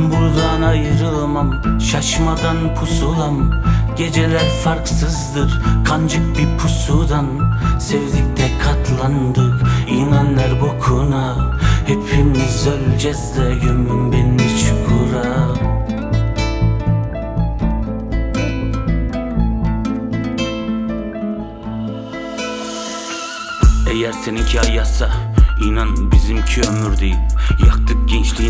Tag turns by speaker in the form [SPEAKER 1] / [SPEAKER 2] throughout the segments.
[SPEAKER 1] Ben buradan ayrılmam Şaşmadan pusulam. Geceler farksızdır Kancık bir pusudan. Sevdik de katlandık İnanlar bokuna. Hepimiz öleceğiz de Gömün beni çukura. Eğer seninki ayazsa inan bizimki ömür değil. Yaktık gençliğin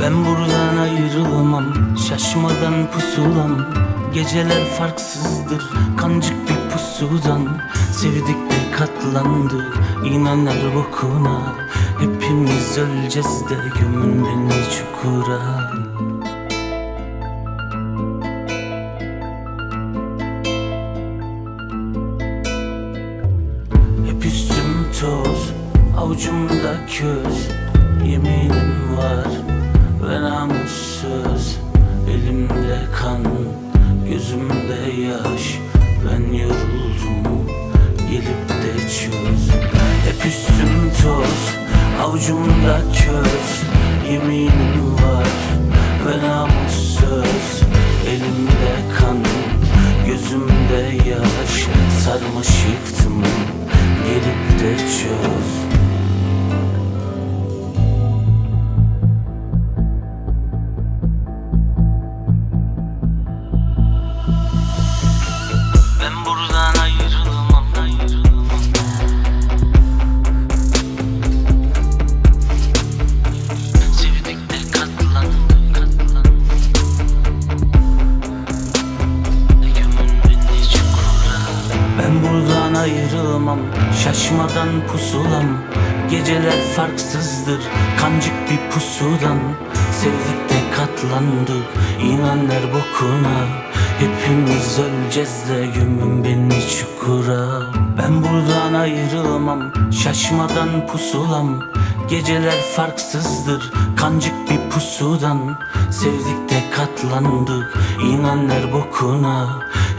[SPEAKER 1] Ben buradan ayrılamam Şaşmadan pusulam. Geceler farksızdır Kancık bir pusudan. Sevdik de katlandık İnanlar bokuna. Hepimiz öleceğiz de Gömün beni çukura. Hep üstüm toz, avucumda köz Yeminim var ve namussuz Elimde kan, gözümde yaş. Ben yoruldum, gelip de çöz. Hep üstüm toz, avucumda köz Yeminim var ve namussuz Elimde kan, gözümde yaş. Sarmış yıktım, gelip de çöz ayrılmam Şaşmadan pusulam. Geceler farksızdır Kancık bir pusudan. Sevdik de katlandık İnanlar bokuna. Hepimiz öleceğiz de Gömün beni çukura. Ben buradan ayrılmam Şaşmadan pusulam. Geceler farksızdır Kancık bir pusudan. Sevdik de katlandık İnanlar bokuna